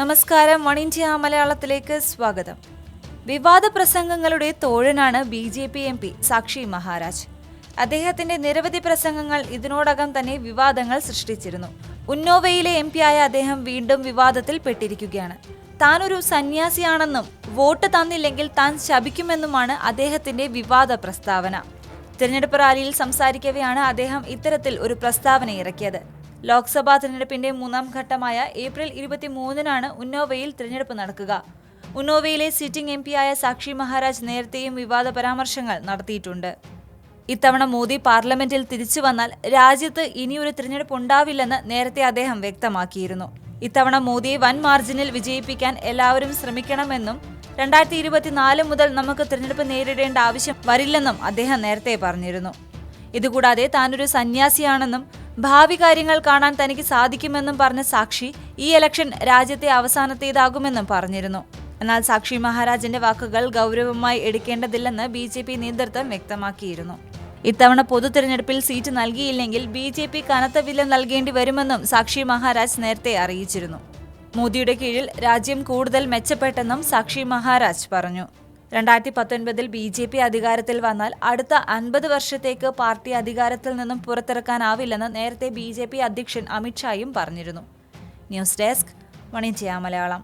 നമസ്കാരം. One India മലയാളത്തിലേക്ക് സ്വാഗതം. വിവാദ പ്രസംഗങ്ങളുടെ തോഴനാണ് B J P M P Sakshi Maharaj. അദ്ദേഹത്തിന്റെ നിരവധി പ്രസംഗങ്ങൾ ഇതിനോടകം തന്നെ വിവാദങ്ങൾ സൃഷ്ടിച്ചിരുന്നു. ഉന്നോവയിലെ എം ആയ അദ്ദേഹം വീണ്ടും വിവാദത്തിൽ പെട്ടിരിക്കുകയാണ്. താൻ ഒരു സന്യാസിയാണെന്നും വോട്ട് തന്നില്ലെങ്കിൽ താൻ ശപിക്കുമെന്നുമാണ് അദ്ദേഹത്തിന്റെ വിവാദ പ്രസ്താവന. തിരഞ്ഞെടുപ്പ് റാലിയിൽ സംസാരിക്കവെയാണ് അദ്ദേഹം ഇത്തരത്തിൽ ഒരു പ്രസ്താവന ഇറക്കിയത്. ലോക്സഭാ തിരഞ്ഞെടുപ്പിന്റെ മൂന്നാം ഘട്ടമായ ഏപ്രിൽ ഇരുപത്തിമൂന്നിനാണ് ഉന്നോവയിൽ തിരഞ്ഞെടുപ്പ് നടക്കുക. ഉന്നോവയിലെ സിറ്റിംഗ് എം പിയായ സാക്ഷി മഹാരാജ് നേരത്തെയും വിവാദ പരാമർശങ്ങൾ നടത്തിയിട്ടുണ്ട്. ഇത്തവണ മോദി പാർലമെന്റിൽ തിരിച്ചു വന്നാൽ രാജ്യത്ത് ഇനിയൊരു തിരഞ്ഞെടുപ്പ് ഉണ്ടാവില്ലെന്ന് നേരത്തെ അദ്ദേഹം വ്യക്തമാക്കിയിരുന്നു. ഇത്തവണ മോദിയെ വൻ മാർജിനിൽ വിജയിപ്പിക്കാൻ എല്ലാവരും ശ്രമിക്കണമെന്നും രണ്ടായിരത്തി ഇരുപത്തിനാല് മുതൽ നമുക്ക് തിരഞ്ഞെടുപ്പ് നേരിടേണ്ട ആവശ്യം വരില്ലെന്നും അദ്ദേഹം നേരത്തെ പറഞ്ഞിരുന്നു. ഇതുകൂടാതെ താനൊരു സന്യാസിയാണെന്നും ഭാവി കാര്യങ്ങൾ കാണാൻ തനിക്ക് സാധിക്കുമെന്നും പറഞ്ഞ സാക്ഷി ഈ ഇലക്ഷൻ രാജ്യത്തെ അവസാനത്തേതാകുമെന്നും പറഞ്ഞിരുന്നു. എന്നാൽ സാക്ഷി മഹാരാജന്റെ വാക്കുകൾ ഗൗരവമായി എടുക്കേണ്ടതില്ലെന്ന് ബി ജെ പി നേതൃത്വം വ്യക്തമാക്കിയിരുന്നു. ഇത്തവണ പൊതു തിരഞ്ഞെടുപ്പിൽ സീറ്റ് നൽകിയില്ലെങ്കിൽ ബി ജെ പി കനത്ത വില നൽകേണ്ടി വരുമെന്നും സാക്ഷി മഹാരാജ് നേരത്തെ അറിയിച്ചിരുന്നു. മോദിയുടെ കീഴിൽ രാജ്യം കൂടുതൽ മെച്ചപ്പെട്ടെന്നും സാക്ഷി മഹാരാജ് പറഞ്ഞു. രണ്ടായിരത്തി പത്തൊൻപതിൽ ബി ജെ പി അധികാരത്തിൽ വന്നാൽ അടുത്ത അൻപത് വർഷത്തേക്ക് പാർട്ടി അധികാരത്തിൽ നിന്നും പുറത്തിറക്കാനാവില്ലെന്ന് നേരത്തെ ബി ജെ പി അധ്യക്ഷൻ അമിത്ഷായും പറഞ്ഞിരുന്നു. News desk one Malayalam.